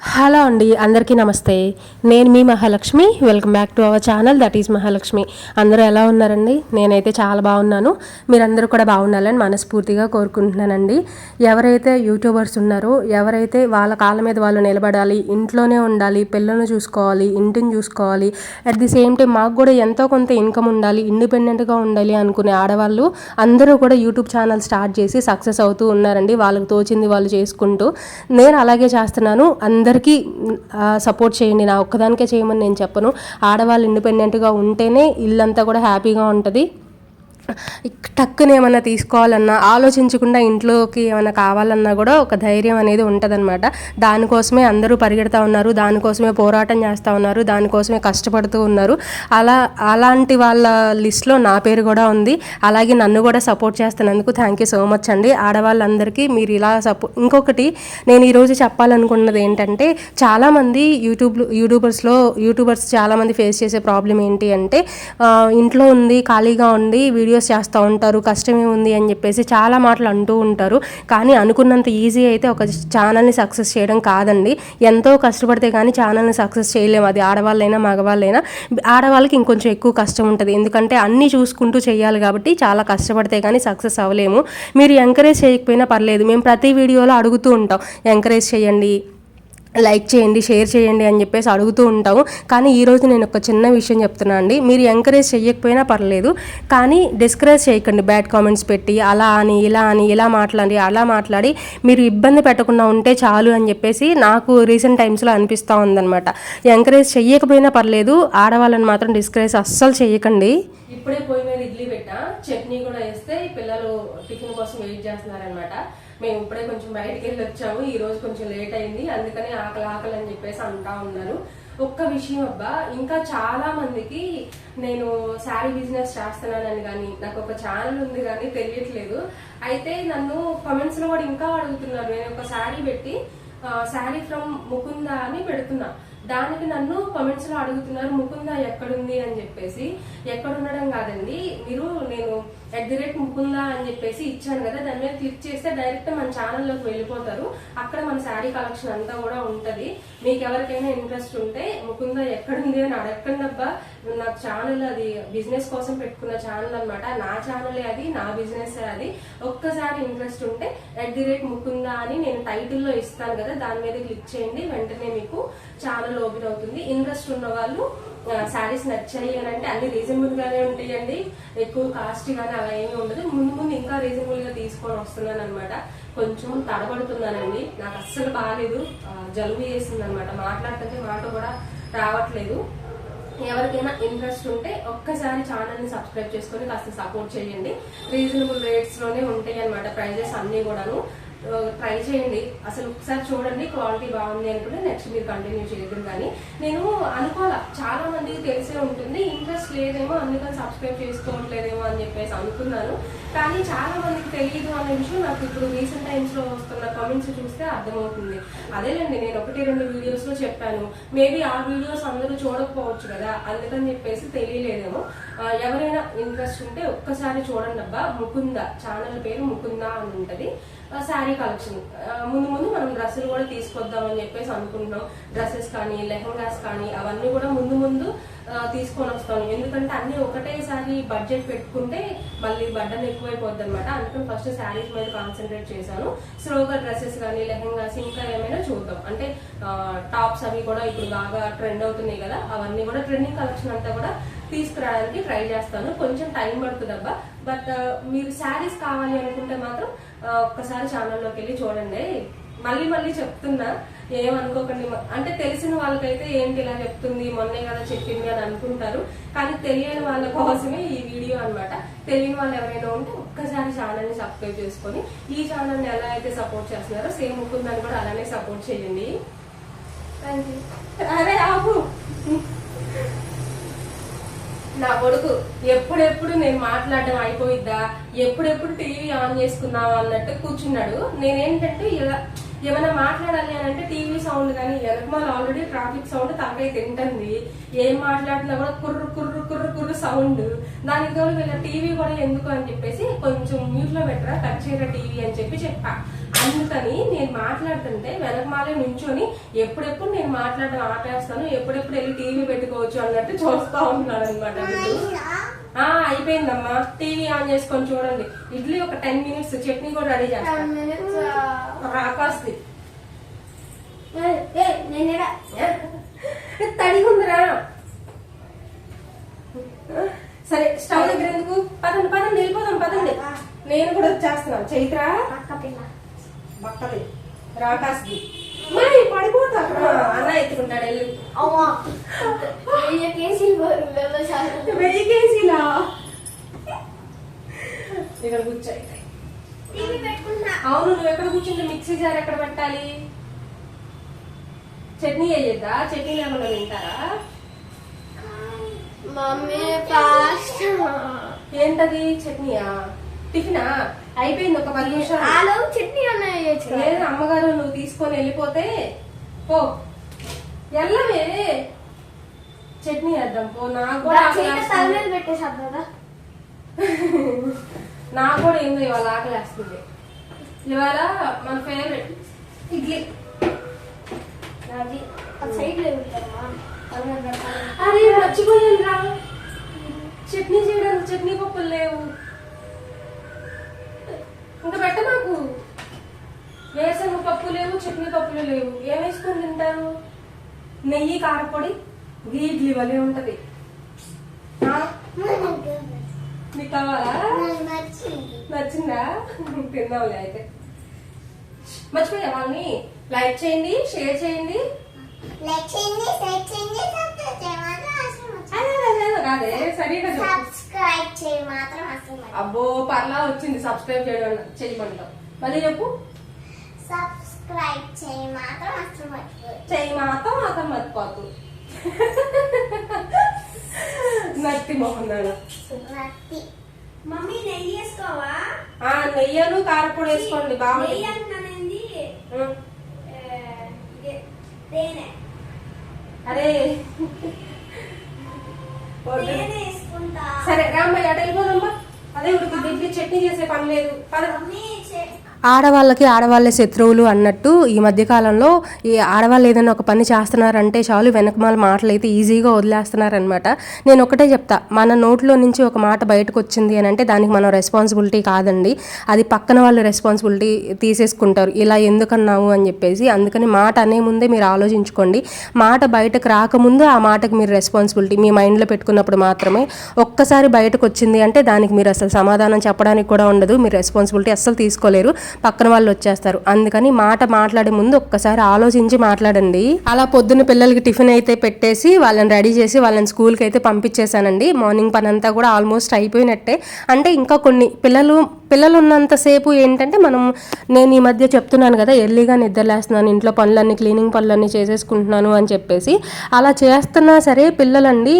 Hello అండి అందరికీ నమస్తే. నేను మీ Mahalakshmi. Welcome back to our channel that is Mahalakshmi. అందరూ ఎలా ఉన్నారండి? నేనైతే చాలా బాగున్నాను. మీరందరూ కూడా బాగుండాలని మనస్ఫూర్తిగా కోరుకుంటున్నానండి. ఎవరైతే యూట్యూబర్స్ ఉన్నారో ఎవరైతే వాళ్ళ కాళ్ళ మీద వాళ్ళు నిలబడాలి ఇంట్లోనే ఉండాలి పిల్లల్ని చూసుకోవాలి ఇంటిని చూసుకోవాలి అట్ ది సేమ్ టైం మాకు కూడా ఎంతో కొంత ఇన్కమ్ ఉండాలి ఇండిపెండెంట్గా ఉండాలి అనుకునే ఆడవాళ్ళు అందరూ కూడా యూట్యూబ్ ఛానల్ స్టార్ట్ చేసి సక్సెస్ అవుతూ ఉన్నారండి. వాళ్ళకి తోచింది వాళ్ళు చేసుకుంటూ. నేను అలాగే చేస్తున్నాను. అందరికీ సపోర్ట్ చేయండి. నా ఒక్కదానికే చేయమని నేను చెప్పను. ఆడవాళ్ళు ఇండిపెండెంట్గా ఉంటేనే ఇల్లంతా కూడా హ్యాపీగా ఉంటుంది. టక్కున ఏమన్నా తీసుకోవాలన్నా ఆలోచించకుండా ఇంట్లోకి ఏమైనా కావాలన్నా కూడా ఒక ధైర్యం అనేది ఉంటుందన్నమాట. దానికోసమే అందరూ పరిగెడతా ఉన్నారు దానికోసమే పోరాటం చేస్తూ ఉన్నారు దానికోసమే కష్టపడుతూ ఉన్నారు. అలా అలాంటి వాళ్ళ లిస్ట్లో నా పేరు కూడా ఉంది. అలాగే నన్ను కూడా సపోర్ట్ చేస్తున్నందుకు థ్యాంక్ యూ సో మచ్ అండి. ఆడవాళ్ళందరికీ మీరు ఇలా సపో ఇంకొకటి నేను ఈరోజు చెప్పాలనుకున్నది ఏంటంటే చాలామంది యూట్యూబ్ యూట్యూబర్స్లో యూట్యూబర్స్ చాలామంది ఫేస్ చేసే ప్రాబ్లం ఏంటి అంటే ఇంట్లో ఉంది ఖాళీగా ఉండి వీడియోస్ చేస్తూ ఉంటారు కష్టమే ఉంది అని చెప్పేసి చాలా మాటలు అంటూ ఉంటారు. కానీ అనుకున్నంత ఈజీ అయితే ఒక ఛానల్ని సక్సెస్ చేయడం కాదండి. ఎంతో కష్టపడితే కానీ ఛానల్ని సక్సెస్ చేయలేము. అది ఆడవాళ్ళైనా మగవాళ్ళైనా. ఆడవాళ్ళకి ఇంకొంచెం ఎక్కువ కష్టం ఉంటుంది. ఎందుకంటే అన్నీ చూసుకుంటూ చేయాలి కాబట్టి చాలా కష్టపడితే కానీ సక్సెస్ అవ్వలేము. మీరు ఎంకరేజ్ చేయకపోయినా పర్లేదు. మేము ప్రతి వీడియోలో అడుగుతూ ఉంటాం. ఎంకరేజ్ చేయండి. లైక్ చేయండి షేర్ చేయండి అని చెప్పేసి అడుగుతూ ఉంటాము. కానీ ఈరోజు నేను ఒక చిన్న విషయం చెప్తున్నా అండి. మీరు ఎంకరేజ్ చేయకపోయినా పర్లేదు కానీ డిస్కరేజ్ చేయకండి. బ్యాడ్ కామెంట్స్ పెట్టి అలా అని ఇలా అని ఇలా మాట్లాడి అలా మాట్లాడి మీరు ఇబ్బంది పెట్టకుండా ఉంటే చాలు అని చెప్పేసి నాకు రీసెంట్ టైమ్స్లో అనిపిస్తూ ఉందన్నమాట. ఎంకరేజ్ చెయ్యకపోయినా పర్లేదు ఆడవాళ్ళని మాత్రం డిస్కరేజ్ అస్సలు చేయకండి ఇప్పుడే పోయి మీద ఇడ్లీ పెట్టా. చట్నీ కూడా వేస్తే పిల్లలు టిఫిన్ కోసం వెయిట్ చేస్తున్నారనమాట మేము ఇప్పుడే కొంచెం బయటికి వెళ్ళి వచ్చాము. ఈ రోజు కొంచెం లేట్ అయింది. అందుకని ఆకలి ఆకలి అని చెప్పేసి అంటా ఉన్నారు. ఒక్క విషయం అబ్బా ఇంకా చాలా మందికి నేను శారీ బిజినెస్ చేస్తున్నానని కానీ నాకు ఒక ఛానల్ ఉంది కానీ తెలియట్లేదు. అయితే నన్ను కమెంట్స్లో కూడా ఇంకా అడుగుతున్నారు. నేను ఒక శారీ పెట్టి శారీ ఫ్రమ్ ముకుందా అని పెడుతున్నా. దానికి నన్ను కామెంట్స్లో అడుగుతున్నారు ముకుంద ఎక్కడుంది? అని చెప్పేసి. ఎక్కడ ఉండడం కాదండి. మీరు నేను ఎట్ ది రేట్ ముకుంద అని చెప్పేసి ఇచ్చాను కదా. దాని మీద క్లిక్ చేస్తే డైరెక్ట్ మన ఛానల్లోకి వెళ్ళిపోతారు. అక్కడ మన శారీ కలెక్షన్ అంతా కూడా ఉంటది. మీకు ఎవరికైనా ఇంట్రెస్ట్ ఉంటే ముకుంద ఎక్కడుంది అని అడగండి అబ్బా. నాకు ఛానల్ అది బిజినెస్ కోసం పెట్టుకున్న ఛానల్ అనమాట నా ఛానలే అది నా బిజినెస్ అది. ఒక్కసారి ఇంట్రెస్ట్ ఉంటే ఎట్ ది రేట్ ముకుందా అని నేను టైటిల్లో ఇస్తాను కదా దాని మీద క్లిక్ చేయండి వెంటనే మీకు ఛానల్ ఓపెన్ అవుతుంది. ఇంట్రెస్ట్ ఉన్న వాళ్ళు శారీస్ నచ్చాయి అని అంటే అన్ని రీజనబుల్ గానే ఉంటాయండి. ఎక్కువ కాస్ట్ కానీ అలా ఏమీ ఉండదు. ముందు ముందు ఇంకా రీజనబుల్గా తీసుకొని వస్తున్నాను అనమాట కొంచెం తడబడుతున్నానండి. నాకు అస్సలు బాగాలేదు జలుబు చేసింది అనమాట మాట్లాడితే మాట కూడా రావట్లేదు. ఎవరికైనా ఇంట్రెస్ట్ ఉంటే ఒక్కసారి ఛానల్ని సబ్స్క్రైబ్ చేసుకొని కాస్త సపోర్ట్ చేయండి. రీజనబుల్ రేట్స్లోనే ఉంటాయి అనమాట ప్రైజెస్ అన్నీ కూడాను. ట్రై చేయండి. అసలు ఒకసారి చూడండి క్వాలిటీ బాగుంది అనుకుంటే నెక్స్ట్ మీరు కంటిన్యూ చేయదు కానీ. నేను అనుకోవాలా చాలా మందికి తెలిసే ఉంటుంది ఇంట్రెస్ట్ లేదేమో అందుకని సబ్స్క్రైబ్ చేసుకోవట్లేదేమో అని చెప్పేసి అనుకున్నాను. కానీ చాలా మందికి తెలియదు అనే విషయం నాకు ఇప్పుడు రీసెంట్ టైమ్స్లో వస్తున్న కామెంట్స్ చూస్తే అర్థమవుతుంది. అదేలేండి నేను ఒకటి రెండు వీడియోస్లో చెప్పాను. మేబీ ఆ వీడియోస్ అందరూ చూడకపోవచ్చు కదా అందుకని చెప్పేసి తెలియలేదేమో. ఎవరైనా ఇంట్రెస్ట్ ఉంటే ఒక్కసారి చూడండి అబ్బా ముకుంద. ఛానల్ పేరు ముకుంద అని ఉంటది. శారీ కలెక్షన్ ముందు ముందు మనం డ్రెస్సులు కూడా తీసుకొద్దామని చెప్పేసి అనుకుంటున్నాం. డ్రెస్సెస్ కానీ లెహంగాస్ కానీ అవన్నీ కూడా ముందు ముందు తీసుకొని వస్తాను ఎందుకంటే అన్ని ఒకటేసారి బడ్జెట్ పెట్టుకుంటే మళ్ళీ బడ్డన్ ఎక్కువైపోద్ది అనమాట అందుకని ఫస్ట్ శారీస్ మీద కాన్సన్ట్రేట్ చేశాను. స్లోగా డ్రెస్సెస్ కానీ లెహంగాస్ ఇంకా ఏమైనా చూద్దాం. అంటే టాప్స్ అవి కూడా ఇప్పుడు బాగా ట్రెండ్ అవుతున్నాయి కదా. అవన్నీ కూడా ట్రెండింగ్ కలెక్షన్ అంతా కూడా తీసుకురావడానికి ట్రై చేస్తాను. కొంచెం టైం పడుతుంది అబ్బా బట్ మీరు శారీస్ కావాలి అనుకుంటే మాత్రం ఒక్కసారి ఛానల్లోకి వెళ్ళి చూడండి. మళ్ళీ మళ్ళీ చెప్తున్నా ఏమనుకోకండి. అంటే తెలిసిన వాళ్ళకైతే ఏంటి ఇలా చెప్తుంది మొన్నే కదా చెప్పింది అని అనుకుంటారు. కానీ తెలియని వాళ్ళ కోసమే ఈ వీడియో అన్నమాట. తెలియని వాళ్ళు ఎవరైనా ఉంటే ఒక్కసారి ఛానల్ని సబ్స్క్రైబ్ చేసుకొని ఈ ఛానల్ని ఎలా అయితే సపోర్ట్ చేస్తున్నారో సేమ్ ముకుందని కూడా అలానే సపోర్ట్ చేయండి. అరే ఆపు. నా కొడుకు ఎప్పుడెప్పుడు నేను మాట్లాడడం అయిపోయిద్దా? ఎప్పుడెప్పుడు టీవీ ఆన్ చేసుకుందాం అన్నట్టు కూర్చున్నాడు. నేనేంటంటే ఇలా ఏమైనా మాట్లాడాలి అని అంటే టీవీ సౌండ్ కానీ వెనకమాల ఆల్రెడీ ట్రాఫిక్ సౌండ్ తలకాయ తింటుంది. ఏం మాట్లాడినా కూడా కుర్రు కుర్రు కుర్రు కుర్రు సౌండ్. దానికి తోడు వీళ్ళ టీవీ కూడా ఎందుకు అని చెప్పేసి కొంచెం మ్యూట్లో పెట్టరా కట్ చేయరా టీవీ అని చెప్పి చెప్పా. అందుకని నేను మాట్లాడుతుంటే వెనకమాలే నుంచొని ఎప్పుడెప్పుడు నేను మాట్లాడడం ఆపేస్తాను ఎప్పుడెప్పుడు వెళ్ళి టీవీ పెట్టుకోవచ్చు అన్నట్టు చూస్తా ఉంటున్నాను అనమాట అయిపోయిందమ్మా. టీవీ ఆన్ చేసుకొని చూడండి. ఇడ్లీ ఒక టెన్ మినిట్స్ చట్నీ కూడా రెడీ చేస్తాను రాకాస్ది తడిగా ఉందిరా సరే స్టవ్ దగ్గర ఎందుకు? పదండి పదండి వెళ్ళిపోదాం పదండి. నేను కూడా వచ్చేస్తున్నాను. చైత్ర? బక్కది. రాకాస్ది. పడిపోతా అన్న ఎత్తుకుంటాడు వెళ్ళి. వెయ్యి కేజీలా ఇక్కడ కూర్చోయి అవును నువ్వు ఎక్కడ కూర్చుంటే మిక్సీ జార్ ఎక్కడ పెట్టాలి? చట్నీ వేయద్దా? చట్నీ లేకుండా తింటారా? Mummy fast. ఏంటది? చట్నీయా? టిఫినా? అయిపోయింది ఒక పది నిమిషాలు. ఆలు చట్నీ. లేదు అమ్మగారు నువ్వు తీసుకొని వెళ్ళిపోతే పో. ఎల్లవే. చట్నీ వేద్దాం పో. నాకు పెట్టేసారు కదా. నాకు కూడా ఏందో ఇవాళ ఆకలి వేస్తుంది. ఇవాళ మన ఫేవరెట్ ఇడ్లీ. అరే మర్చిపోయాను రా చట్నీ చేయడానికి చట్నీ పప్పులు లేవు. ఇంకా పెట్ట నాకు వేసన పప్పు లేవు చట్నీ పప్పులు లేవు. ఏం వేసుకొని తింటారు? నెయ్యి కారపొడి గీ వలే ఉంటది. మీకు కావాలా? నచ్చిందా? తిందాంలే అయితే. మర్చిపోయా వాళ్ళని లైక్ చేయండి షేర్ చేయండి. అదే, సబ్స్క్రైబ్ మాత్రం అబ్బో పర్లా వచ్చింది. సబ్స్క్రైబ్ చేయడం చేయమంటాం మళ్ళీ చెప్పు. సబ్స్క్రైబ్ చేయి మాత్రం అసలు మర్చిపోకు. చెయ్యి మాత్రం మాత్రం మర్చిపోతు నత్తి మొహం నాన్న. నత్తి. మమ్మీ నెయ్యి వేసుకోవా? ఆ నెయ్యను కారపొడి వేసుకోండి బాగుంది నెయ్యి ఇదే, తేనె. అరే. తేనె వేసుకుంటా. సరే రామ్మయ్య అటు వెళ్ళిపోదమ్మా అదే ఉడికి ఇడ్లీ చట్నీ చేసే పని లేదు. పద. ఆడవాళ్ళకి ఆడవాళ్ళే శత్రువులు అన్నట్టు ఈ మధ్యకాలంలో ఈ ఆడవాళ్ళు ఏదైనా ఒక పని చేస్తున్నారంటే చాలు వెనకమాల మాటలు అయితే ఈజీగా వదిలేస్తున్నారనమాట నేను ఒకటే చెప్తా మన నోట్లో నుంచి ఒక మాట బయటకు వచ్చింది అని అంటే దానికి మనం రెస్పాన్సిబిలిటీ కాదండి. అది పక్కన వాళ్ళు రెస్పాన్సిబిలిటీ తీసేసుకుంటారు. ఇలా ఎందుకన్నావు అని చెప్పేసి అందుకని మాట అనే ముందే మీరు ఆలోచించుకోండి. మాట బయటకు రాకముందు ఆ మాటకు మీరు రెస్పాన్సిబిలిటీ మీ మైండ్లో పెట్టుకున్నప్పుడు మాత్రమే ఒక్కసారి బయటకు వచ్చింది అంటే దానికి మీరు అసలు సమాధానం చెప్పడానికి కూడా ఉండదు. మీరు రెస్పాన్సిబిలిటీ అస్సలు తీసుకోలేరు. పక్కన వాళ్ళు వచ్చేస్తారు. అందుకని మాట మాట్లాడే ముందు ఒక్కసారి ఆలోచించి మాట్లాడండి. అలా పొద్దున్న పిల్లలకి టిఫిన్ అయితే పెట్టేసి వాళ్ళని రెడీ చేసి వాళ్ళని స్కూల్కి అయితే పంపించేశానండి. మార్నింగ్ పని అంతా కూడా ఆల్మోస్ట్ అయిపోయినట్టే. అంటే ఇంకా కొన్ని పిల్లలు పిల్లలు ఉన్నంతసేపు ఏంటంటే మనం నేను ఈ మధ్య చెప్తున్నాను కదా ఎర్లీగా నిద్రలేస్తున్నాను ఇంట్లో పనులన్నీ క్లీనింగ్ పనులన్నీ చేసేసుకుంటున్నాను అని చెప్పేసి. అలా చేస్తున్నా సరే పిల్లలండి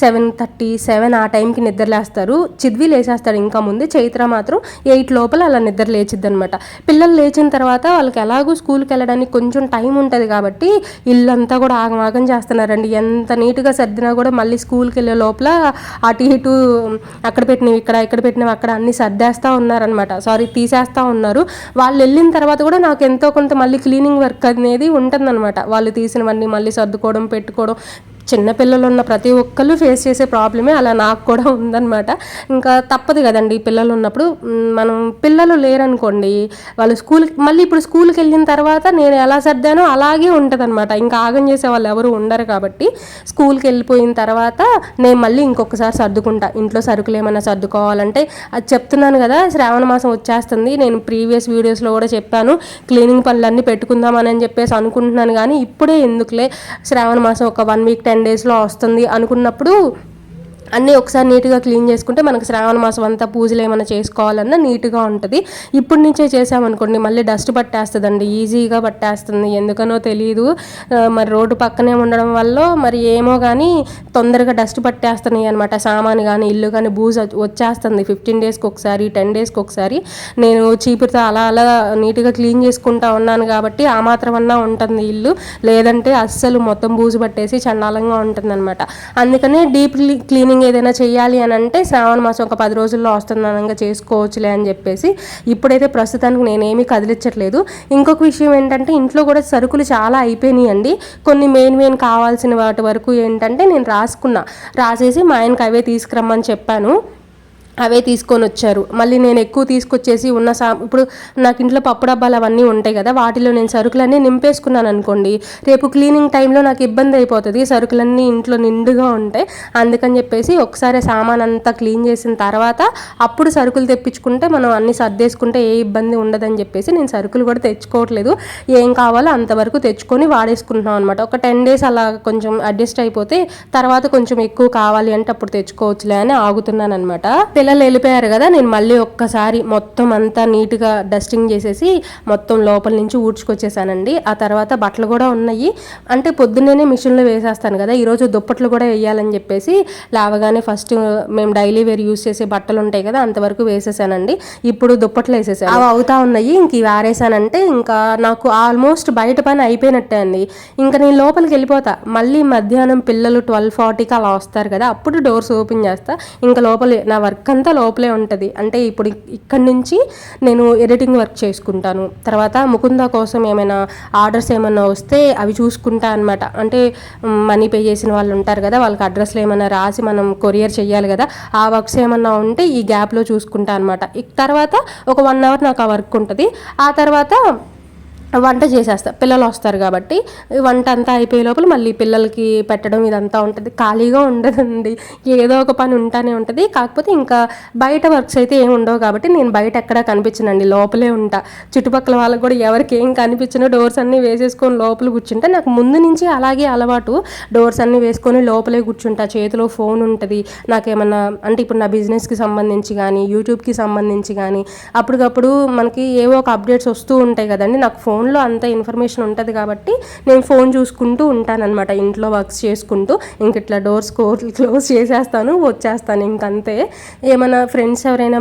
సెవెన్ థర్టీ సెవెన్ ఆ టైంకి నిద్రలేస్తారు. చిద్వి లేచేస్తాడు ఇంకా ముందు. చైత్ర మాత్రం ఎయిట్ లోపల అలా నిద్ర లేచిద్ది అనమాట పిల్లలు లేచిన తర్వాత వాళ్ళకి ఎలాగో స్కూల్కి వెళ్ళడానికి కొంచెం టైం ఉంటుంది కాబట్టి ఇల్లంతా కూడా ఆగమాగం చేస్తున్నారండి. ఎంత నీట్గా సర్దినా కూడా మళ్ళీ స్కూల్కి వెళ్ళే లోపల అటు ఇటు అక్కడ పెట్టినవి ఇక్కడ ఇక్కడ పెట్టినవి అక్కడ అన్ని సర్దేస్తా ఉన్నారనమాట సారీ తీసేస్తూ ఉన్నారు. వాళ్ళు వెళ్ళిన తర్వాత కూడా నాకు ఎంతో కొంత మళ్ళీ క్లీనింగ్ వర్క్ అనేది ఉంటుందన్నమాట. వాళ్ళు తీసినవన్నీ మళ్ళీ సర్దుకోవడం పెట్టుకోవడం చిన్న ఉన్న ప్రతి ఒక్కళ్ళు ఫేస్ చేసే ప్రాబ్లమే అలా నాకు కూడా ఉందన్నమాట. ఇంకా తప్పదు కదండి పిల్లలు ఉన్నప్పుడు. మనం పిల్లలు లేరనుకోండి వాళ్ళు స్కూల్కి మళ్ళీ ఇప్పుడు స్కూల్కి వెళ్ళిన తర్వాత నేను ఎలా సర్దానో అలాగే ఉంటుందన్నమాట. ఇంకా ఆగం చేసే వాళ్ళు ఎవరు ఉండరు కాబట్టి స్కూల్కి వెళ్ళిపోయిన తర్వాత నేను మళ్ళీ ఇంకొకసారి సర్దుకుంటా. ఇంట్లో సరుకులు ఏమైనా సర్దుకోవాలంటే అది చెప్తున్నాను కదా శ్రావణ మాసం వచ్చేస్తుంది నేను ప్రీవియస్ వీడియోస్లో కూడా చెప్పాను క్లీనింగ్ పనులన్నీ పెట్టుకుందామని చెప్పేసి అనుకుంటున్నాను కానీ ఇప్పుడే ఎందుకులే శ్రావణ మాసం ఒక వన్ వీక్ టైం టెన్ డేస్లో వస్తుంది అనుకున్నప్పుడు అన్నీ ఒకసారి నీట్గా క్లీన్ చేసుకుంటే మనకు శ్రావణ మాసం అంతా పూజలు ఏమైనా చేసుకోవాలన్నా నీట్గా ఉంటుంది. ఇప్పటి నుంచే చేసామనుకోండి మళ్ళీ డస్ట్ పట్టేస్తుందండి ఈజీగా పట్టేస్తుంది. ఎందుకనో తెలియదు మరి రోడ్డు పక్కనే ఉండడం వల్ల మరి ఏమో కానీ తొందరగా డస్ట్ పట్టేస్తున్నాయి అనమాట సామాను కానీ ఇల్లు కానీ బూజు వచ్చి- వచ్చేస్తుంది. ఫిఫ్టీన్ డేస్కి ఒకసారి టెన్ డేస్కి ఒకసారి. నేను చీపురుతో అలా అలా నీట్గా క్లీన్ చేసుకుంటా ఉన్నాను కాబట్టి ఆ మాత్రం అన్నా ఉంటుంది ఇల్లు. లేదంటే అస్సలు మొత్తం బూజు పట్టేసి చండాలంగా ఉంటుందన్నమాట. అందుకనే డీప్ క్లీనింగ్ ఏదైనా చేయాలి అని అంటే శ్రావణ మాసం ఒక పది రోజుల్లో వస్తున్నానంగా చేసుకోవచ్చులే అని చెప్పేసి ఇప్పుడైతే ప్రస్తుతానికి నేనేమీ కదిలించట్లేదు. ఇంకొక విషయం ఏంటంటే ఇంట్లో కూడా సరుకులు చాలా అయిపోయినాయి అండి కొన్ని మెయిన్ మెయిన్ కావాల్సిన వాటి వరకు ఏంటంటే నేను రాసుకున్నా. రాసేసి మా ఆయనకి అవే తీసుకురమ్మని చెప్పాను. అవే తీసుకొని వచ్చారు. మళ్ళీ నేను ఎక్కువ తీసుకొచ్చేసి ఉన్న సా ఇప్పుడు నాకు ఇంట్లో పప్పు డబ్బాలు అవన్నీ ఉంటాయి కదా వాటిలో నేను సరుకులన్నీ నింపేసుకున్నాను అనుకోండి రేపు క్లీనింగ్ టైంలో నాకు ఇబ్బంది అయిపోతుంది సరుకులన్నీ ఇంట్లో నిండుగా ఉంటాయి అందుకని చెప్పేసి ఒకసారి సామాన్ అంతా క్లీన్ చేసిన తర్వాత అప్పుడు సరుకులు తెప్పించుకుంటే మనం అన్ని సర్దేసుకుంటే ఏ ఇబ్బంది ఉండదని చెప్పేసి నేను సరుకులు కూడా తెచ్చుకోవట్లేదు. ఏం కావాలో అంతవరకు తెచ్చుకొని వాడేసుకుంటున్నాం అనమాట ఒక టెన్ డేస్ అలా కొంచెం అడ్జస్ట్ అయిపోతే తర్వాత కొంచెం ఎక్కువ కావాలి అంటే అప్పుడు తెచ్చుకోవచ్చులే అని ఆగుతున్నాను అనమాట పిల్లలు వెళ్ళిపోయారు కదా నేను మళ్ళీ ఒక్కసారి మొత్తం అంతా నీట్గా డస్టింగ్ చేసేసి మొత్తం లోపల నుంచి ఊడ్చుకొచ్చేసానండి. ఆ తర్వాత బట్టలు కూడా ఉన్నాయి. అంటే పొద్దున్నే మిషన్లో వేసేస్తాను కదా ఈరోజు దుప్పట్లు కూడా వేయాలని చెప్పేసి లేవగానే ఫస్ట్ మేము డైలీ వేర్ యూస్ చేసే బట్టలు ఉంటాయి కదా అంతవరకు వేసేసానండి. ఇప్పుడు దుప్పట్లు వేసేసాను. అవి అవుతా ఉన్నాయి ఇంక ఇవి ఆరేసానంటే ఇంకా నాకు ఆల్మోస్ట్ బయట పని అయిపోయినట్టే అండి. ఇంకా నేను లోపలికి వెళ్ళిపోతా. మళ్ళీ మధ్యాహ్నం పిల్లలు ట్వెల్వ్ ఫార్టీకి అలా వస్తారు కదా అప్పుడు డోర్స్ ఓపెన్ చేస్తా. ఇంకా లోపల నా వర్క్ అంతా లోపలే ఉంటుంది. అంటే ఇప్పుడు ఇక్కడి నుంచి నేను ఎడిటింగ్ వర్క్ చేసుకుంటాను. తర్వాత ముకుంద కోసం ఏమైనా ఆర్డర్స్ ఏమైనా వస్తే అవి చూసుకుంటా అనమాట అంటే మనీ పే చేసిన వాళ్ళు ఉంటారు కదా వాళ్ళకి అడ్రస్లు ఏమైనా రాసి మనం కొరియర్ చేయాలి కదా ఆ వర్క్స్ ఏమన్నా ఉంటే ఈ గ్యాప్లో చూసుకుంటా అనమాట తర్వాత ఒక వన్ అవర్ నాకు ఆ వర్క్ ఉంటుంది. ఆ తర్వాత వంట చేసేస్తా. పిల్లలు వస్తారు కాబట్టి వంట అంతా అయిపోయే లోపల మళ్ళీ పిల్లలకి పెట్టడం ఇదంతా ఉంటుంది. ఖాళీగా ఉండదండి. ఏదో ఒక పని ఉంటానే ఉంటుంది. కాకపోతే ఇంకా బయట వర్క్స్ అయితే ఏమి ఉండవు కాబట్టి నేను బయట ఎక్కడా కనిపించనండి. లోపలే ఉంటా. చుట్టుపక్కల వాళ్ళకి కూడా ఎవరికి ఏం కనిపించినా డోర్స్ అన్నీ వేసేసుకొని లోపల కూర్చుంటే. నాకు ముందు నుంచి అలాగే అలవాటు డోర్స్ అన్నీ వేసుకొని లోపలే కూర్చుంటా. చేతిలో ఫోన్ ఉంటుంది. నాకేమన్నా అంటే ఇప్పుడు నా బిజినెస్కి సంబంధించి కానీ యూట్యూబ్కి సంబంధించి కానీ అప్పటికప్పుడు మనకి ఏవో ఒక అప్డేట్స్ వస్తూ ఉంటాయి కదండి. నాకు ఫోన్ ఫోన్లో అంత ఇన్ఫర్మేషన్ ఉంటుంది కాబట్టి నేను ఫోన్ చూసుకుంటూ ఉంటానన్నమాట. ఇంట్లో వర్క్స్ చేసుకుంటూ ఇంక ఇట్లా డోర్స్ క్లోజ్ చేసేస్తాను వచ్చేస్తాను ఇంకంతే ఏమైనా ఫ్రెండ్స్ ఎవరైనా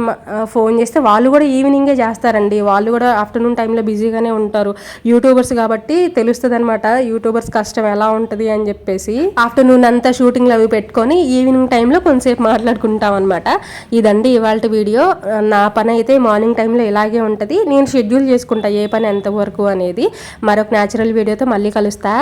ఫోన్ చేస్తే వాళ్ళు కూడా ఈవినింగే చేస్తారండి. వాళ్ళు కూడా ఆఫ్టర్నూన్ టైంలో బిజీగానే ఉంటారు. యూట్యూబర్స్ కాబట్టి తెలుస్తుంది అనమాట యూట్యూబర్స్ కష్టం ఎలా ఉంటుంది అని చెప్పేసి. ఆఫ్టర్నూన్ అంతా షూటింగ్లు అవి పెట్టుకొని ఈవినింగ్ టైంలో కొంతసేపు మాట్లాడుకుంటాం అనమాట ఇదండి ఇవాళ వీడియో. నా పని అయితే మార్నింగ్ టైంలో ఇలాగే ఉంటుంది. నేను షెడ్యూల్ చేసుకుంటా ఏ పని ఎంతవరకు అనేది మరొక న్యాచురల్ వీడియోతో మళ్ళీ కలుస్తా.